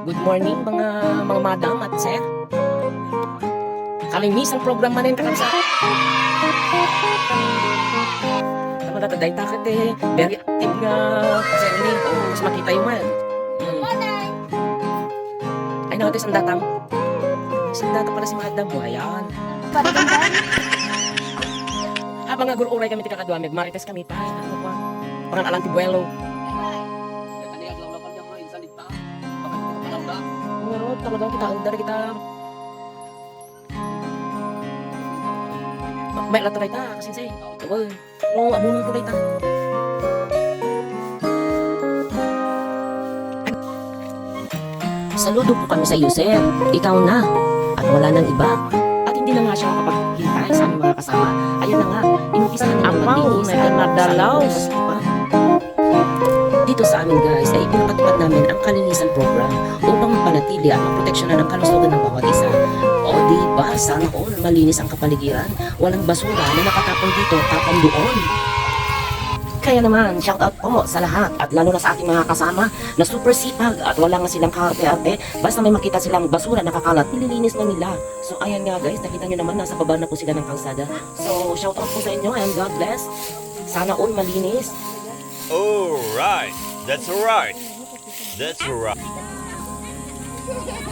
Good morning mga mga madam at sir. Kalinisan program manin kakamsa. Tama na taday takit eh. Very active nga sir ni. Mas makita yung man. Hmm. Ay natin isang datang. Isang data pala si madam mo. Ayan. Ah, mga gururay kami tika kaduamig. Marites kami pa. Ano pa? Pangan alang tibuelo. Oo, talagang kita andar kita. Ma- May latray ta, kasi say. Oo, oo, amunin ko ta. Saludo po kami sa iyo, sir. Ikaw na. At wala nang iba. At hindi na nga siya makapaghintay sa aming mga kasama. Ayan na nga, inumpisahan niya ang Amaw, paglinis may sa iba. Dito sa amin guys ay pinapatupad namin ang kalinisan program mapanatili at maproteksyonan ang kalusugan ng bawat isa. O di ba, sana all malinis ang kapaligiran, walang basura na nakatapon dito, tapon doon. Kaya naman, shout out po sa lahat at lalo na sa ating mga kasama na super sipag at wala nga silang kaarte-arte. Basta may makita silang basura nakakalat, nililinis na nila. So ayan nga guys, nakita nyo naman nasa baba na po sila ng kalsada. So shout out po sa inyo and God bless. Sana all malinis All right. That's all right. That's all right. Yeah.